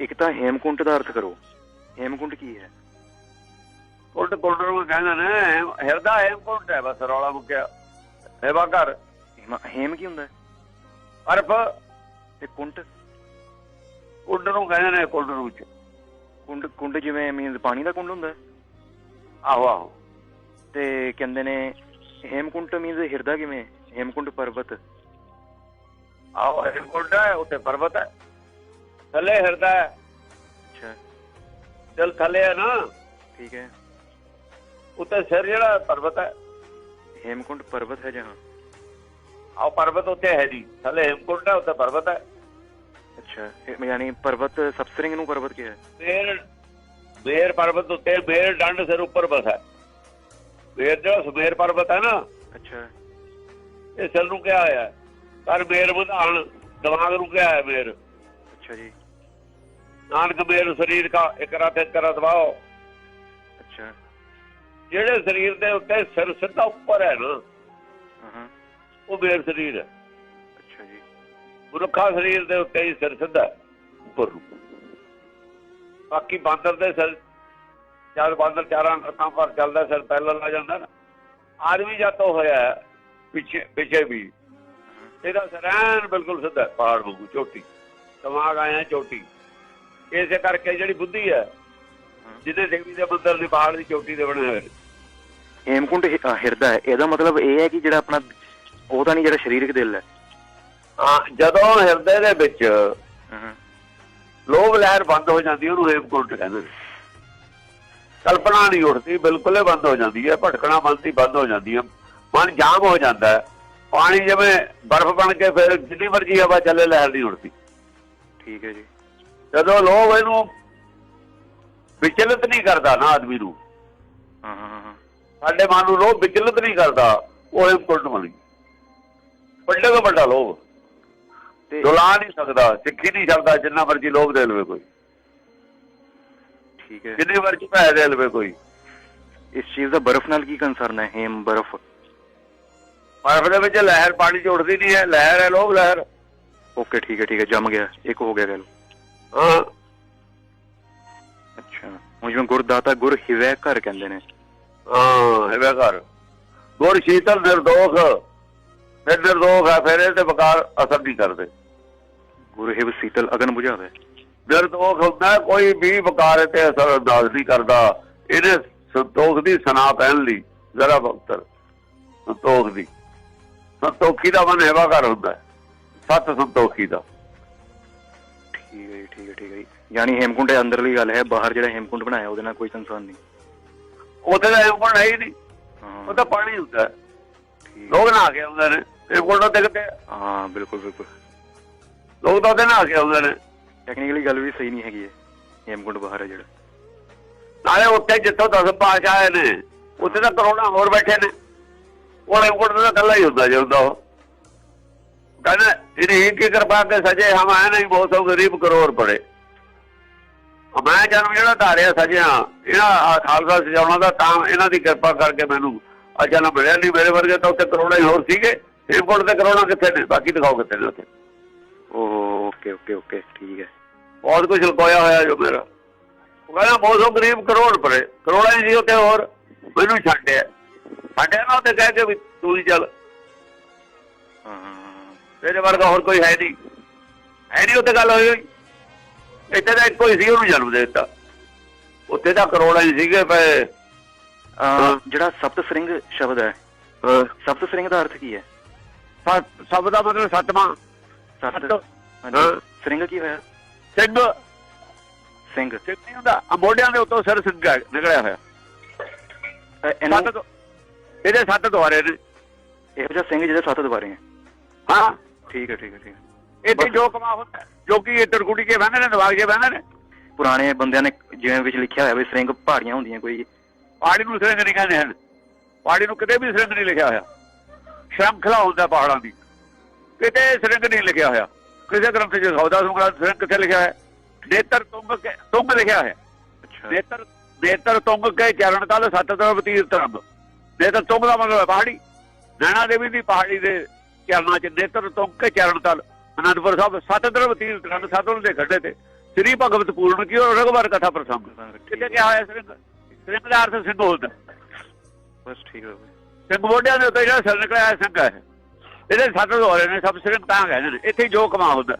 ਇੱਕ ਤਾਂ ਹੇਮਕੁੰਟ ਦਾ ਅਰਥ ਕਰੋ। ਹੇਮਕੁੰਟ ਕੀ ਹੈ? ਕੁੰਡ ਕੁੰਡ ਨੂੰ ਕਹਿੰਦੇ ਨੇ ਹਿਰਦਾ ਹੇਮਕੁੰਡ ਹੈ ਬਸ ਰੌਲਾ ਮੁੱਕਿਆ। ਹੈਵਾ ਘਰ। ਹੇਮ- ਕੀ ਹੁੰਦਾ ਹੈ? ਅਰਫ ਤੇ ਕੁੰਟ? ਕੁੰਡ ਨੂੰ ਕਹਿੰਦੇ ਨੇ ਕੁੰਡ ਨੂੰ ਚ ਕੁੰਡ ਕੁੰਡ ਜਿਵੇਂ ਮੀਨਸ ਪਾਣੀ ਦਾ ਕੁੰਡ ਹੁੰਦਾ? ਆਹੋ ਆਹੋ। ਤੇ ਕਹਿੰਦੇ ਨੇ ਹੇਮਕੁੰਟ ਮੀਨਸ ਹਿਰਦਾ ਕਿਵੇਂ ਹੇਮਕੁੰਟ ਪਰਬਤ। ਆਹੋ ਹੇਮਕੁੰਡ ਹੈ ਉੱਤੇ ਪਰਬਤ ਹੈ। ਥੱਲੇ ਹਿਰਦਾ ਹੈ। ਅੱਛਾ। ਦਿਲ ਥੱਲੇ ਹੈ ਨਾ। ਠੀਕ ਹੈ। ਉੱਤੇ ਸਿਰ ਜਿਹੜਾ ਪਰਬਤ ਹੈ। ਹੇਮਕੁੰਟ ਪਰਬਤ ਹੈ ਜਹਾਂ? ਆਹ ਪਰਬਤ ਉੱਤੇ ਹੈ ਜੀ। ਥੱਲੇ ਹੇਮਕੁੰਡ ਹੈ ਉੱਤੇ ਪਰਬਤ ਹੈ। ਅੱਛਾ। ਇਹ ਯਾਨੀ ਪਰਬਤ ਸਪਸਰਿੰਗ ਨੂੰ ਪਰਬਤ ਕਿਹਾ ਹੈ। ਮੇਰ ਮੇਰ ਪਰਬਤ ਉੱਤੇ ਮੇਰ ਡੰਡ ਸਿਰ ਉੱਪਰ ਬਸਾ ਮੇਰ ਜਿਹੜਾ ਸੁਮੇਰ ਪਰਬਤ ਹੈ ਨਾ। ਅੱਛਾ। ਇਹ ਸਿਰ ਨੂੰ ਕਿਹਾ ਹੋਇਆ ਹੈ। ਪਰ ਮੇਰ ਵਧਾਣ ਦਿਮਾਗ ਨੂੰ ਕਿਹਾ ਹੈ ਮੇਰ ਅੱਛਾ ਜੀ। ਨਾਨਕ ਮੇਰ ਸਰੀਰ ਕਾ ਇੱਕ ਰਾਤ ਇੱਕ ਰਾਤ ਦਬਾਓ ਅੱਛਾ। ਜਿਹੜੇ ਸਰੀਰ ਦੇ ਉੱਤੇ ਸਿਰ ਸਿੱਧਾ ਉੱਪਰ ਹੈ ਨਾ ਉਹ ਮੇਰ ਸਰੀਰ ਹੈ। ਅੱਛਾ ਜੀ। ਮਨੁੱਖਾ ਸਰੀਰ ਦੇ ਉੱਤੇ ਹੀ ਸਿਰ ਸਿੱਧਾ ਉੱਪਰ ਨੂੰ। ਬਾਕੀ ਬਾਂਦਰ ਦੇ ਸਿਰ ਜਦ ਬਾਂਦਰ ਚਾਰਾਂ ਅੱਖਾਂ ਪਰ ਚੱਲਦਾ ਸਿਰ ਪਹਿਲਾਂ ਲਾ ਜਾਂਦਾ ਨਾ ਆਦਮੀ ਜਦ ਤੋਂ ਹੋਇਆ ਪਿੱਛੇ ਪਿੱਛੇ ਵੀ ਇਹਦਾ ਸਿਰ ਐਨ ਬਿਲਕੁਲ ਸਿੱਧਾ ਪਹਾੜ ਵਾਂਗੂ ਚੋਟੀ। ਦਿਮਾਗ ਆਇਆ ਚੋਟੀ। ਇਸੇ ਕਰਕੇ ਜਿਹੜੀ ਬੁੱਧੀ ਹੈ ਜਿਹਦੇ ਦੇਵੀ ਦੇ ਮੰਦਰ ਦੀ ਪਹਾੜ ਦੀ ਚੋਟੀ ਤੇ ਬਣੇ ਹੋਏ ਨੇ। ਹੇਮਕੁੰਟ ਹਿ- ਅ, ਹਿਰਦਾ ਹੈ। ਇਹਦਾ ਮਤਲਬ ਇਹ ਹੈ ਕਿ ਜਿਹੜਾ ਆਪਣਾ ਉਹ ਤਾਂ ਨਹੀਂ ਜਿਹੜਾ ਸਰੀਰਕ ਦਿਲ ਹੈ। ਜਦੋਂ ਹਿਰਦੇ ਦੇ ਵਿੱਚ ਲੋਭ ਲਹਿਰ ਬੰਦ ਹੋ ਜਾਂਦੀ ਉਹਨੂੰ ਹੇਮਕੁੰਟ ਕਹਿੰਦੇ ਨੇ। ਕਲਪਨਾ ਨਹੀਂ ਉੱਠਦੀ ਬਿਲਕੁਲ ਹੀ ਬੰਦ ਹੋ ਜਾਂਦੀ ਹੈ ਭਟਕਣਾ ਬੰਦ ਹੀ ਬੰਦ ਹੋ ਜਾਂਦੀ ਹੈ। ਮਨ ਜਾਮ ਹੋ ਜਾਂਦਾ ਹੈ। ਪਾਣੀ ਜਿਵੇਂ ਬਰਫ਼ ਬਣ ਕੇ ਫਿਰ ਜਿੰਨੀ ਮਰਜ਼ੀ ਹਵਾ ਚੱਲੇ ਲਹਿਰ ਨਹੀਂ ਉੱਠਦੀ। ਠੀਕ ਹੈ ਜੀ। ਜਦੋਂ ਲੋਭ ਇਹਨੂੰ ਵਿਚਲਿਤ ਨਹੀਂ ਕਰਦਾ ਨਾ ਆਦਮੀ ਨੂੰ। ਸਾਡੇ ਮਨ ਨੂੰ ਲੋਭ ਵਿਚਲਿਤ ਨਹੀਂ ਕਰਦਾ ਉਹ ਹੇਮਕੁੰਟ ਬਣ ਗਈ ਵੱਡੇ ਤੋਂ ਵੱਡਾ ਲੋਭ। ਤੇ ਡੁਲਾ ਨਹੀਂ ਸਕਦਾ ਸਿੱਖੀ ਨਹੀਂ ਸਕਦਾ ਜਿੰਨਾ ਮਰਜ਼ੀ ਲੋਭ ਦੇ ਲਵੇ ਕੋਈ। ਠੀਕ ਹੈ। ਜਿੰਨੀ ਮਰਜ਼ੀ ਪੈਸੇ ਦੇ ਲਵੇ ਕੋਈ। ਇਸ ਚੀਜ਼ ਦਾ ਬਰਫ਼ ਨਾਲ ਕੀ ਕੰਸਰਨ ਹੈ ਹੇਮ ਬਰਫ਼? ਬਰਫ਼ ਦੇ ਵਿੱਚ ਲਹਿਰ ਪਾਣੀ ਚ ਉੱਠਦੀ ਨਹੀਂ ਹੈ ਲਹਿਰ ਹੈ ਲੋਭ ਲਹਿਰ। ਓਕੇ ਠੀਕ ਹੈ ਠੀਕ ਹੈ ਜੰਮ ਗਿਆ। ਇੱਕ ਹੋ ਗਿਆ ਗੱਲ। ਹਾਂ। ਅੱਛਾ। ਜਿਵੇਂ ਗੁਰਦਾਤਾ ਗੁਰ ਹਿਵੈ ਘਰ ਕਹਿੰਦੇ ਨੇ। ਹਾਂ। ਹੈਗਾ ਘਰ। ਗੁਰ ਸ਼ੀਤਲ ਨਿਰਦੋਖ। ਫਿਰ ਨਿਰਦੋਖ ਹੈ ਫਿਰ ਇਹ ਤੇ ਬਕਾਰ ਅਸਰ ਨਹੀਂ ਕਰਦੇ। ਗੁਰ ਹਿਵ ਸੀਤਲ ਅਗਨ ਬੁਝਾਵੇ। ਨਿਰਦੋਖ ਹੁੰਦਾ ਕੋਈ ਵੀ ਬਕਾਰ ਤੇ ਅਸਰ ਅੰਦਾਜ਼ ਨਹੀਂ ਕਰਦਾ। ਇਹਨੇ ਸੰਤੋਖ ਦੀ ਸਨਾ ਪਹਿਨ ਲਈ ਜ਼ਰਾ ਬਖਤਰ। ਸੰਤੋਖ ਦੀ। ਸੰਤੋਖੀ ਦਾ ਮਨ ਹੈਵਾ ਘਰ ਹੁੰਦਾ। ਸਤ ਸੰਤੋਖੀ ਦਾ। ਠੀਕ ਹੈ ਜੀ ਠੀਕ ਹੈ ਠੀਕ ਹੈ ਜੀ। ਯਾਨੀ ਹੇਮਕੁੰਟ ਦੇ ਅੰਦਰਲੀ ਗੱਲ ਹੈ ਬਾਹਰ ਜਿਹੜਾ ਹੇਮਕੁੰਟ ਬਣਾਇਆ ਉਹਦੇ ਨਾਲ ਕੋਈ ਕੰਸਰਨ ਨਹੀਂ। ਉੱਥੇ ਤਾਂ ਇਹ ਹੈ ਹੀ ਨਹੀਂ। ਉਹ ਤਾਂ ਪਾਣੀ ਹੁੰਦਾ ਲੋਕ ਨਹਾ ਕੇ ਆਉਂਦੇ ਨੇ। ਇਹ ਕੋਲ ਦੇਖਦੇ ਹਾਂ ਬਿਲਕੁਲ ਬਿਲਕੁਲ। ਲੋਕ ਤਾਂ ਉਹਦੇ ਨਹਾ ਕੇ ਆਉਂਦੇ ਨੇ। ਟੈਕਨੀਕਲੀ ਗੱਲ ਵੀ ਸਹੀ ਨਹੀਂ ਹੈਗੀ ਹੈ ਹੇਮਕੁੰਟ ਬਾਹਰ ਹੈ ਜਿਹੜਾ। ਨਾਲੇ ਉੱਥੇ ਜਿੱਥੋਂ ਦਸ ਪਾਸ਼ਾ ਆਏ ਨੇ ਉੱਥੇ ਤਾਂ ਕਰੋੜਾਂ ਹੋਰ ਬੈਠੇ ਨੇ। ਉਹ ਹੇਮਕੁੰਟ ਦਾ ਇਕੱਲਾ ਹੀ ਹੁੰਦਾ ਜੇ ਇਹਦੀ ਇੱਕ ਕਿਰਪਾ ਕੇ ਸਜੇ ਹਮ ਆਏ ਨਹੀਂ ਬਹੁਤ ਸੋ ਗਰੀਬ ਕਰੋੜ ਪੜੇ। ਮੈਂ ਜਨਮ ਜਿਹੜਾ ਧਾਰਿਆ ਸਜਿਆ ਇਹਨਾਂ ਖਾਲਸਾ ਸਜਾਉਣਾ ਦਾ ਤਾਂ ਇਹਨਾਂ ਦੀ ਕਿਰਪਾ ਕਰਕੇ ਮੈਨੂੰ ਆ ਜਨਮ ਮਿਲਿਆ ਨਹੀਂ। ਮੇਰੇ ਵਰਗੇ ਤਾਂ ਉੱਥੇ ਕਰੋੜਾਂ ਹੀ ਹੋਰ ਸੀਗੇ। ਹੇਮਕੁੰਟ ਦੇ ਕਰੋੜਾਂ ਕਿੱਥੇ ਨੇ? ਬਾਕੀ ਦਿਖਾਓ ਕਿੱਥੇ ਨੇ ਉੱਥੇ। ਓਕੇ ਓਕੇ ਓਕੇ ਠੀਕ ਹੈ। ਬਹੁਤ ਕੁਝ ਲੁਕੋਇਆ ਹੋਇਆ ਜੋ ਮੇਰਾ। ਉਹ ਕਹਿੰਦਾ ਬਹੁਤ ਸੋ ਗਰੀਬ ਕਰੋੜ ਪੜੇ। ਕਰੋੜਾਂ ਹੀ ਸੀ ਉੱਥੇ ਹੋਰ। ਮੈਨੂੰ ਛੱਡਿਆ ਛੱਡਿਆ ਨਾ ਉੱਥੇ ਕਹਿ ਕੇ ਵੀ ਤੂੰ ਹੀ ਚੱਲ। ਹਾਂ। ਤੇਰੇ ਵਰਗਾ ਹੋਰ ਕੋਈ ਹੈ ਨਹੀਂ। ਹੈ ਨਹੀਂ ਉੱਥੇ ਗੱਲ ਹੋਈ ਹੋਈ। ਇੱਥੇ ਤਾਂ ਇੱਕੋ ਹੀ ਸੀ ਉਹਨੂੰ ਜਨਮ ਦੇ ਦਿੱਤਾ। ਉੱਥੇ ਤਾਂ ਕਰੋੜਾਂ ਹੀ ਸੀਗੇ ਪਏ। ਜਿਹੜਾ ਸਪਤ ਸ੍ਰਿੰਗ ਸ਼ਬਦ ਹੈ। ਸਪਤ ਸ੍ਰਿੰਗ ਦਾ ਅਰਥ ਕੀ ਹੈ? ਸਭ ਦਾ ਮਤਲਬ ਸੱਤਵਾਂ। ਸੱਤ। ਸ੍ਰਿੰਗ ਕੀ ਹੋਇਆ? ਸਿੰਘ। ਸਿੰਘ। ਸਿੰਘ ਹੁੰਦਾ। ਮੋਢਿਆਂ ਦੇ ਉੱਤੋਂ ਸਿਰ ਸਿੰਘ ਨਿਕਲਿਆ ਹੋਇਆ। ਸੱਤ ਇਹਦੇ ਸੱਤ ਦੁਆਰੇ ਨੇ। ਇਹੋ ਜਿਹਾ ਸਿੰਘ ਜਿਹਦੇ ਸੱਤ ਦੁਬਾਰੇ ਹੈ ਹਾਂ। ਠੀਕ ਹੈ ਠੀਕ ਹੈ ਠੀਕ ਹੈ। ਇੱਥੇ ਜੋ ਕਮਾ ਹੁੰਦਾ ਜੋ ਕਿ ਇਹ ਟਰਕੁੜੀ ਕੇ ਬਹਿੰਦੇ ਨੇ ਨਵਾਗ ਬਹਿੰਦੇ ਨੇ। ਪੁਰਾਣੇ ਬੰਦਿਆਂ ਨੇ ਜਿਵੇਂ ਵਿੱਚ ਲਿਖਿਆ ਹੋਇਆ ਵੀ ਸ੍ਰਿੰਗ ਪਹਾੜੀਆਂ ਹੁੰਦੀਆਂ ਕੋਈ। ਪਹਾੜੀ ਨੂੰ ਸਿੰਘ ਨਹੀਂ ਕਹਿੰਦੇ ਹਨ। ਪਹਾੜੀ ਨੂੰ ਕਿਤੇ ਵੀ ਸਿੰਘ ਨਹੀਂ ਲਿਖਿਆ ਹੋਇਆ। ਸ਼ਰਮਖਲਾ ਹੁੰਦਾ ਪਹਾੜਾਂ ਦੀ। ਕਿਤੇ ਸਿੰਘ ਨਹੀਂ ਲਿਖਿਆ ਹੋਇਆ। ਕਿਸੇ ਗ੍ਰੰਥ 'ਚ ਸੌਦਾ ਸੁੰਗਲਾ ਸਿੰਘ ਕਿੱਥੇ ਲਿਖਿਆ ਹੈ? ਨੇਤਰ ਤੁੰਗ ਤੁੰਗ ਲਿਖਿਆ ਹੋਇਆ ਅੱਛਾ। ਨੇਤਰ ਨੇਤਰ ਤੁੰਗ ਕੇ ਚਰਨ ਤਲ ਸਤ ਤਰਫ ਤੀਰਥ ਰੰਗ। ਨੇਤਰ ਤੁੰਗ ਦਾ ਮਤਲਬ ਹੈ ਪਹਾੜੀ। ਨੈਣਾ ਦੇਵੀ ਦੀ ਪਹਾੜੀ ਦੇ ਚਰਨਾਂ 'ਚ ਨੇਤਰ ਤੁੰਗ ਕੇ ਚਰਨ ਤਲ ਅਨੰਦਪੁਰ ਸਾਹਿਬ ਸਤ ਤਰਫ ਤੀਰਥ ਰੰਗ ਸਤਲੁਜ ਦੇ ਖੱਡੇ ਤੇ ਸ੍ਰੀ ਭਗਵਤ ਪੂਰਨ ਕੀ ਔਰ ਰਘੁਬਰ ਕਥਾ ਪ੍ਰਸੰਗ। ਕਿਤੇ ਹੈ। ਕਿਹਾ ਹੋਇਆ ਸਿੰਘ? ਸਿੰਘ ਦਾ ਅਰਥ ਸਿੰਘ ਹੁੰਦਾ ਬਸ ਠੀਕ ਹੈ ਸਿੰਘ ਮੋਢਿਆਂ ਦੇ ਉੱਤੇ ਜਿਹੜਾ ਸਿਰ ਨਿਕਲਿਆ ਸਿੰਘ ਹੈ ਇਹਦੇ ਸੱਤ ਦੋਰੇ ਨੇ ਸਭ ਸਿੰਘ ਤਾਂ ਕਹਿੰਦੇ ਨੇ। ਇੱਥੇ ਜੋ ਕਮਾ ਹੁੰਦਾ।